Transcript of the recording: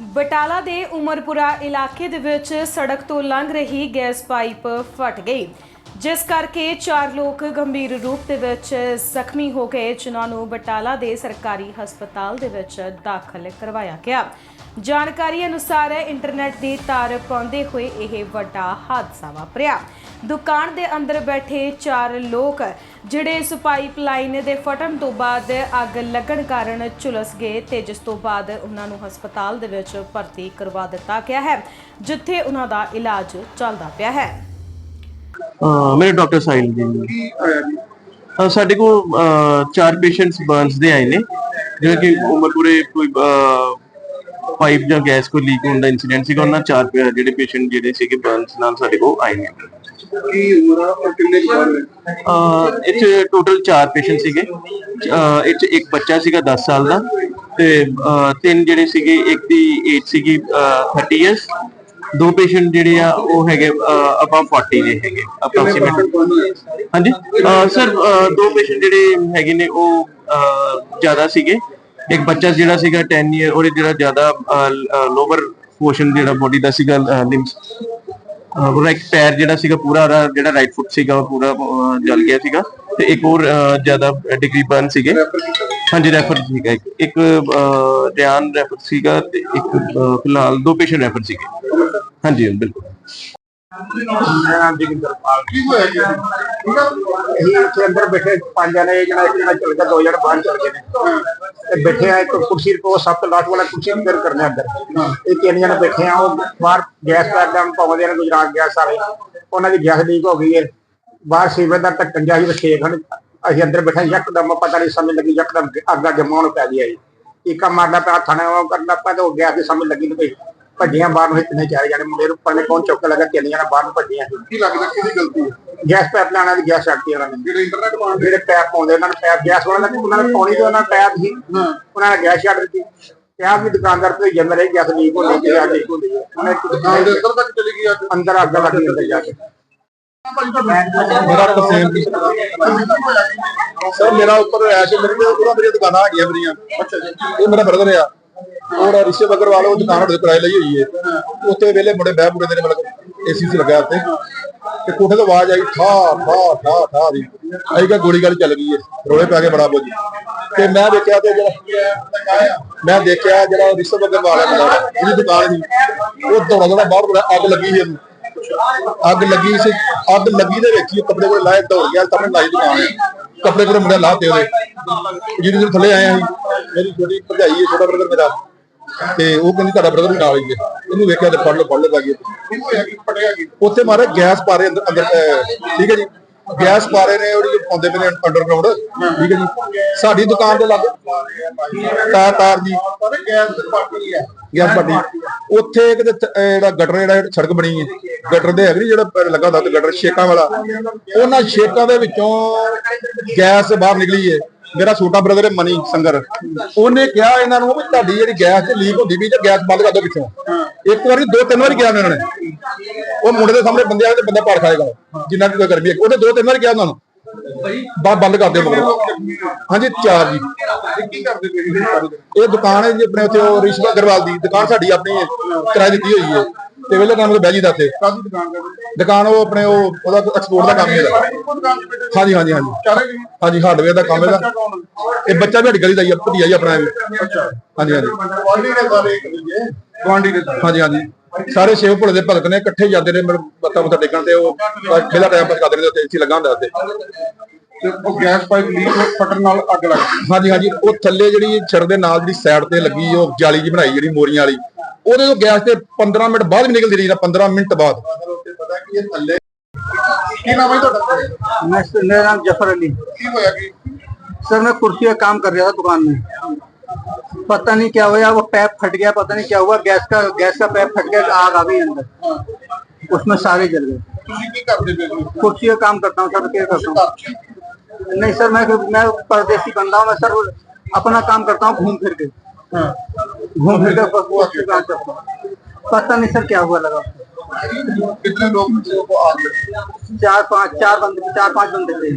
ਬਟਾਲਾ ਦੇ ਉਮਰਪੁਰਾ ਇਲਾਕੇ ਦੇ ਵਿੱਚ ਸੜਕ ਤੋਂ ਲੰਘ ਰਹੀ ਗੈਸ ਪਾਈਪ ਫਟ ਗਈ, ਜਿਸ ਕਰਕੇ ਚਾਰ ਲੋਕ ਗੰਭੀਰ ਰੂਪ ਦੇ ਵਿੱਚ ਜ਼ਖਮੀ ਹੋ ਗਏ, ਜਿਨ੍ਹਾਂ ਨੂੰ ਬਟਾਲਾ ਦੇ ਸਰਕਾਰੀ ਹਸਪਤਾਲ ਦੇ ਵਿੱਚ ਦਾਖਲ ਕਰਵਾਇਆ ਗਿਆ। ਜਾਣਕਾਰੀ ਅਨੁਸਾਰ ਇੰਟਰਨੈਟ ਦੀ ਤਾਰ ਪਾਉਂਦੇ ਹੋਏ ਇਹ ਵੱਡਾ ਹਾਦਸਾ ਵਾਪਰਿਆ। ਦੁਕਾਨ ਦੇ ਅੰਦਰ ਬੈਠੇ ਚਾਰ ਲੋਕ ਜਿਹੜੇ ਇਸ ਪਾਈਪਲਾਈਨ ਦੇ ਫਟਣ ਤੋਂ ਬਾਅਦ ਅੱਗ ਲੱਗਣ ਕਾਰਨ ਝੁਲਸ ਗਏ ਤੇ ਜਿਸ ਤੋਂ ਬਾਅਦ ਉਹਨਾਂ ਨੂੰ ਹਸਪਤਾਲ ਦੇ ਵਿੱਚ ਭਰਤੀ ਕਰਵਾ ਦਿੱਤਾ ਗਿਆ ਹੈ ਜਿੱਥੇ ਉਹਨਾਂ ਦਾ ਇਲਾਜ ਚੱਲਦਾ ਪਿਆ ਹੈ। ਅਹ ਮੇਰੇ ਡਾਕਟਰ ਸਾਹਿਲ ਜੀ। ਅਹ ਸਾਡੇ ਕੋਲ ਅਹ, ਚਾਰ ਪੇਸ਼ੈਂਟਸ ਬਰਨਸ ਦੇ ਆਏ ਨੇ ਜਿਵੇਂ ਕਿ ਉਮਰਪੁਰੇ ਕੋਈ ਪਾਈਪ ਜਾਂ ਗੈਸ ਕੋਈ ਲੀਕ ਹੋਣ ਦਾ ਇਨਸੀਡੈਂਟ ਸੀਗਾ ਉਹਨਾਂ ਚਾਰ ਪੇ- ਜਿਹੜੇ ਪੇਸ਼ੈਂਟ ਜਿਹੜੇ ਸੀਗੇ ਬਰਨਸ ਨਾਲ ਸਾਡੇ ਕੋਲ ਆਏ ਨੇ। ਕੀ ਉਮਰ ਔਰ ਕਿੰਨੇ ਸਾਲ ਨੇ ਅਹ, ਇਹ 'ਚ ਟੋਟਲ ਚਾਰ ਪੇਸ਼ੈਂਟ ਸੀਗੇ। ਇਹ 'ਚ ਇੱਕ ਬੱਚਾ ਸੀਗਾ 10 ਸਾਲ ਦਾ ਤੇ ਤਿੰਨ ਜਿਹੜੇ ਸੀਗੇ ਇੱਕ ਦੀ ਏਜ ਸੀਗੀ ਅਹ, 30 ਇਅਰਸ ਦੋ ਪੇਸ਼ੈਂਟ ਜਿਹੜੇ ਆ ਉਹ ਹੈਗੇ ਆਪਾਂ 40 ਦੇ ਹੈਗੇ ਅਪਰੋਕਸੀਮੇਟ ਹਾਂਜੀ। ਸਰ ਦੋ ਪੇਸ਼ੈਂਟ ਜਿਹੜੇ ਹੈਗੇ ਨੇ ਉਹ ਜ਼ਿਆਦਾ ਸੀਗੇ। ਇੱਕ ਬੱਚਾ ਜਿਹੜਾ ਸੀਗਾ 10 ਇਅਰ ਉਹਦੇ ਜਿਹੜਾ ਜ਼ਿਆਦਾ ਲੋਅਰ ਪੋਰਸ਼ਨ ਜਿਹੜਾ ਬੋਡੀ ਦਾ ਸੀਗਾ ਲਿੰਬਸ ਰਾਈਟ ਪੈਰ ਜਿਹੜਾ ਸੀਗਾ ਪੂਰਾ ਉਹਦਾ ਜਿਹੜਾ ਰਾਈਟ ਫੁੱਟ ਸੀਗਾ ਉਹ ਪੂਰਾ ਜਲ ਗਿਆ ਸੀਗਾ ਤੇ ਇੱਕ ਹੋਰ ਜ਼ਿਆਦਾ ਡਿਗਰੀ ਬਰਨ ਸੀਗੇ। ਹਾਂਜੀ ਰੈਫਰ ਸੀਗਾ ਇੱਕ ਇੱਕ ਰਿਆਨ ਰੈਫਰ ਸੀਗਾ ਤੇ ਇੱਕ ਫਿਲਹਾਲ ਦੋ ਪੇਸ਼ੈਂਟ ਰੈਫਰ ਸੀਗੇ। ਹਾਂਜੀ ਬਿਲਕੁਲ। ਮੇਰਾ ਨਾਮ ਜਗਿੰਦਰਪਾਲ ਕੀ ਹੋਇਆ ਜੀ? ਇਹ ਅੰਦਰ ਬੈਠੇ ਪੰਜ ਜਣੇ ਜਣਾ ਇੱਕ ਜਣਾ ਚਲ ਗਿਆ ਦੋ ਜਣੇ ਬਾਹਰ ਚਲ ਗਏ ਨੇ। ਤੇ ਬੈਠੇ ਆ, ਇੱਕ ਕੁਰਸੀ ਕੋ ਸਭ ਤੋਂ ਲਾਸਟ ਵਾਲਾ ਕੁਰਸੀ ਅੰਦਰ ਕਰਨੇ ਇਹ ਤਿੰਨ ਜਣੇ ਬੈਠੇ ਆ, ਉਹ ਬਾਹਰ ਗੈਸ ਪੈਦਾਂ ਪਾਉਂਦੇ ਨੇ ਗੁਜਰਾਤ ਗੈਸ ਸਾਰੇ, ਉਹਨਾਂ ਦੀ ਗੈਸ ਲੀਕ ਹੋ ਗਈ ਹੈ। ਬਾਹਰ ਸੀਵਰ ਦਾ ਢੱਕਣ ਜਿਹਾ ਸੀ ਛੇ ਖਣ ਅਸੀਂ ਅੰਦਰ ਬੈਠੇ ਯਕਦਮ ਪਤਾ ਨਹੀਂ ਸਮਝ ਲੱਗੀ, ਯਕਦਮ ਅੱਗਾ ਜਮਾਉਣ ਪੈ ਗਿਆ ਜੀ। ਇੱਕਾ ਮਾਰਦਾ ਪਿਆ, ਥਾਣੇ ਨਾਲ ਉਹ ਕਰਦਾ ਪਿਆ, ਤੇ ਉਹ ਗੈਸ ਦੀ ਸਮਝ ਲੱਗੀ ਨਹੀਂ ਪਈ ਭੱਜੀਆਂ ਬਾਹਰ ਨੂੰ ਇਤਨੇ ਚਾਰ ਜਾਣੇ ਮੁੰਡੇ ਨੂੰ ਪਰਨੇ ਕੌਣ ਚੁੱਕ ਲੱਗਾ ਤਿੰਨ ਜਣੇ ਬਾਹਰ ਨੂੰ ਭੱਜੀਆਂ ਕੀ ਲੱਗਦਾ ਕਿਹਦੀ ਗਲਤੀ ਹੈ? ਗੈਸ ਪੈਪ ਲਾਣਾ ਦੀ ਗੈਸ ਛੱਡਤੀ ਉਹਨਾਂ ਨੇ। ਜਿਹੜੇ ਇੰਟਰਨੈਟ ਮਾਰ ਜਿਹੜੇ ਪੈਪ ਪਾਉਂਦੇ ਉਹਨਾਂ ਨੇ ਪੈਪ ਗੈਸ ਵਾਲਾ ਲੱਗੀ ਉਹਨਾਂ ਨੇ ਪਾਉਣੀ ਤੇ ਉਹਨਾਂ ਨੇ ਪੈਪ ਸੀ। ਉਹਨਾਂ ਨੇ ਗੈਸ ਛੱਡ ਦਿੱਤੀ। ਪੈਪ ਵੀ ਦੁਕਾਨਦਾਰ ਤੋਂ ਜੰਮ ਰਹੀ ਗੈਸ ਲੀਕ ਹੋਣੀ ਕਿ ਆ ਲੀਕ ਹੁੰਦੀ ਹੈ ਉਹਨੇ ਨਾਲ ਦੇ ਅੰਦਰ ਤੱਕ ਚਲੀ ਗਈ ਅੱਜ। ਅੰਦਰ ਅੱਗ ਲੱਗੀ ਅੰਦਰ ਜਾ ਕੇ। ਮੇਰਾ ਤਸੇਮ ਸਰ ਮੇਰਾ ਉੱਪਰ ਐਸ਼ ਮੇਰੀ ਤੇ ਪੂਰਾ ਮੇਰੀ ਦੁਕਾਨਾਂ ਹੈਗੀਆਂ ਮੇਰੀਆਂ। ਅੱਛਾ ਜੀ ਇਹ ਮੇਰਾ ਬ੍ਰਦਰ ਆ। ਉਹ ਰਿਸ਼ਵ ਅਗਰਵਾਲ ਉਹ ਦੁਕਾਨ ਸਾਡੇ ਕਿਰਾਏ ਲਈ ਹੋਈ ਹੈ। ਉੱਥੇ ਵੇਲੇ ਮੁੰਡੇ ਬਹਿ ਮੁੰਡੇ ਦੇ ਮਤਲਬ ਏਸੀ ਲੱਗਾ ਉੱਤੇ ਤੇ ਕੋਠੇ ਤੋਂ ਆਵਾਜ਼ ਆਈ ਠਾ ਠਾ ਠਾ ਠਾ ਦੀ। ਆਈ ਕਾ ਗੋਲੀ ਗਾਲੀ ਚੱਲ ਗਈ ਹੈ। ਰੋਲੇ ਪੈ ਕੇ ਬੜਾ ਬੋਝ ਤੇ ਮੈਂ ਦੇਖਿਆ ਤੇ ਜਿਹੜਾ ਮੈਂ ਦੇਖਿਆ ਜਿਹੜਾ ਰਿਸ਼ਵ ਅਗਰਵਾਲ ਹੈ ਮੁੰਡਾ, ਜਿਹਦੀ ਦੁਕਾਨ ਸੀ। ਉਹ ਦੌੜਾ ਦੌੜਾ ਬਾਹਰ ਬੜਾ ਅੱਗ ਲੱਗੀ ਸੀ ਅੱਗ ਲੱਗੀ ਸੀ। ਅੱਗ ਲੱਗੀ ਦੇ ਵਿੱਚ ਹੀ ਕੱਪੜੇ ਕੋਲ ਲਾਏ ਦੌੜ ਗਿਆ ਤਾਂ ਲਾਈ ਦੁਕਾਨ। ਹੈ ਕੱਪੜੇ ਕੋਲ ਮੁੰਡਾ ਲਾਤੇ ਉਹਦੇ। ਜਿਹਦੇ ਥੱਲੇ ਆਇਆ ਸੀ। ਮੇਰੀ ਛੋਟੀ ਭਰਜਾਈ ਹੈ ਛੋਟਾ ਬ੍ਰਦਰ ਮੇਰਾ। ਤੇ ਉਹ ਕਹਿੰਦੀ ਤੁਹਾਡਾ ਬ੍ਰਦਰ ਨਾਲ ਹੀ ਹੈ। ਇਹਨੂੰ ਵੇਖਿਆ ਤੇ ਫੜ ਲਓ ਫੜ ਲਓ ਲੱਗੀ ਉੱਥੇ ਮਾਰੇ ਗੈਸ ਪਾ ਅੰਦਰ ਅੰਦਰ ਠੀਕ ਹੈ ਜੀ? ਗੈਸ ਪਾ ਨੇ, ਉਹਦੀ ਪਾਉਂਦੇ ਪਏ ਨੇ ਅੰਡਰਗਰਾਉਂਡ ਠੀਕ ਹੈ ਜੀ? ਸਾਡੀ ਦੁਕਾਨ ਦੇ ਲਾਗੇ। ਤਾਰ ਤਾਰ ਜੀ। ਗੈਸ ਪਾਰਟੀ ਹੈ ਗੈਸ ਪਾਰਟੀ ਉੱਥੇ ਕਿਤੇ ਜਿਹੜਾ ਗਟਰ ਜਿਹੜਾ ਸੜਕ ਬਣੀ ਹੈ। ਗਟਰ ਦੇ ਹੈਗੇ ਜਿਹੜਾ ਲੱਗਾ ਹੁੰਦਾ ਗਟਰ ਛੇਕਾਂ ਵਾਲਾ। ਉਹਨਾਂ ਛੇਕਾਂ ਦੇ ਵਿੱਚੋਂ ਗੈਸ ਬਾਹਰ ਨਿਕਲੀ ਹੈ। ਮੇਰਾ ਛੋਟਾ ਬ੍ਰਦਰ ਹੈ ਮਨੀ ਸੰਗਰ। ਉਹਨੇ ਕਿਹਾ ਇਹਨਾਂ ਨੂੰ ਵੀ ਤੁਹਾਡੀ ਜਿਹੜੀ ਗੈਸ ਤੇ ਲੀਕ ਹੁੰਦੀ ਵੀ ਤੇ ਗੈਸ ਬੰਦ ਕਰ ਦਿਓ ਪਿੱਛੋਂ। ਇੱਕ ਵਾਰੀ, ਦੋ, ਤਿੰਨ ਵਾਰੀ ਕਿਹਾ ਉਹਨਾਂ ਨੇ। ਉਹ ਮੁੰਡੇ ਦੇ ਸਾਹਮਣੇ ਬੰਦੇ ਆਏ ਤੇ ਬੰਦਾ ਪਾੜ ਖਾਏਗਾ। ਜਿੰਨਾ ਦੀ ਕੋਈ ਗਰਮੀ ਹੈ। ਉਹਨੇ ਦੋ, ਤਿੰਨ ਵਾਰੀ ਕਿਹਾ ਉਹਨਾਂ ਨੂੰ। ਬਾ, ਬੰਦ ਕਰ ਦਿਓ ਮਗਰ। ਹਾਂਜੀ, ਚਾਰ ਜੀ। ਕੀ ਕਰਦੇ ਪਏ ਇਹ ਦੁਕਾਨ ਹੈ ਜੀ, ਆਪਣੇ ਉੱਥੇ ਉਹ ਰਿਸ਼ਵਾ ਅਗਰਵਾਲ ਦੀ। ਦੁਕਾਨ ਸਾਡੀ ਆਪਣੀ ਕਿਰਾਏ ਦਿੱਤੀ ਹੋਈ ਹੈ। ਤੇ ਵੇਲੇ ਕੰਮ ਤੇ ਬਹਿ ਜੀ ਦਾ ਤੇ ਦੁਕਾਨ ਕਰਦੇ ਦੁਕਾਨ ਉਹ ਆਪਣੇ ਉਹ ਉਹਦਾ ਐਕਸਪੋਰਟ ਦਾ ਕੰਮ ਹੈ ਹਾਂਜੀ ਹਾਂਜੀ ਹਾਂਜੀ। ਹਾਂਜੀ ਹਾਰਡਵੇਅਰ ਦਾ ਕੰਮ ਇਹਦਾ ਇਹ ਬੱਚਾ ਵੀ ਸਾਡੀ ਗਲੀ ਦਾ ਹੀ ਆ ਭਤੀਆ ਹੀ ਆਪਣਾ ਵੀ। ਹਾਂਜੀ ਹਾਂਜੀ। ਗਵਾਂਢੀ ਨੇ ਸਾਰੇ ਇੱਕ ਦੂਜੇ? ਗਵਾਂਢੀ ਸਾਰੇ। ਹਾਂਜੀ ਹਾਂਜੀ। ਸਾਰੇ ਸੇਵ ਭੁੱਲੇ ਦੇ ਭਗਤ ਨੇ ਇਕੱਠੇ ਜਾਂਦੇ ਨੇ ਮੱਥਾ ਮੁੱਥਾ ਟੇਕਣ ਤੇ ਉਹ ਪਹਿਲਾ ਟਾਈਮ ਪਾਸ ਕਰਦੇ ਨੇ ਉੱਥੇ ਏਸੀ ਲੱਗਾ ਹੁੰਦਾ ਉੱਥੇ। ਤੇ ਉਹ ਗੈਸ ਪਾਈਪ ਲੀਕ ਫਟਣ ਨਾਲ ਅੱਗ ਲੱਗ ਹਾਂਜੀ ਹਾਂਜੀ। ਉਹ ਥੱਲੇ ਜਿਹੜੀ ਛੜ ਦੇ ਨਾਲ ਜਿਹੜੀ ਸਾਈਡ ਤੇ ਲੱਗੀ ਉਹ ਜਾਲੀ ਜੀ ਬਣਾਈ ਜਿਹੜੀ ਮੋਰੀਆਂ ਵਾਲੀ ਉਹਦੇ ਤੋਂ ਗੈਸ ਤੇ 15 ਮਿੰਟ ਬਾਅਦ ਵੀ ਨਿਕਲਦੀ ਰਹੀ ਨਾ 15 ਮਿੰਟ ਬਾਅਦ ਉੱਤੇ ਪਤਾ ਕੀ ਇਹ ਥੱਲੇ ਕੀ ਨਾਮ ਹੈ ਤੁਹਾਡਾ मैं मेरा नाम जफर अली ਕੀ ਹੋਇਆ ਕੀ सर मैं कुर्सी का काम कर रहा था दुकान में पता नहीं क्या हुआ वो पैप फट गया पता नहीं क्या हुआ गैस का गैस का पैप फट गया आग आ गई अंदर उसमें सारे जल गए ਤੁਸੀਂ ਕੀ ਕਰਦੇ ਪਏ ਸੀ कुर्सी का काम करता हूँ सर क्या करता हूँ नहीं सर मैं मैं परदेसी बंदा हूँ मैं सर अपना काम करता हूँ घूम फिर के घूम फिर के बस कुर्सी का काम करता हूँ पता नहीं सर क्या हुआ लगा। कितने लोग थे आग? लगी चार पाँच चार बंदे चार पाँच बंदे थे।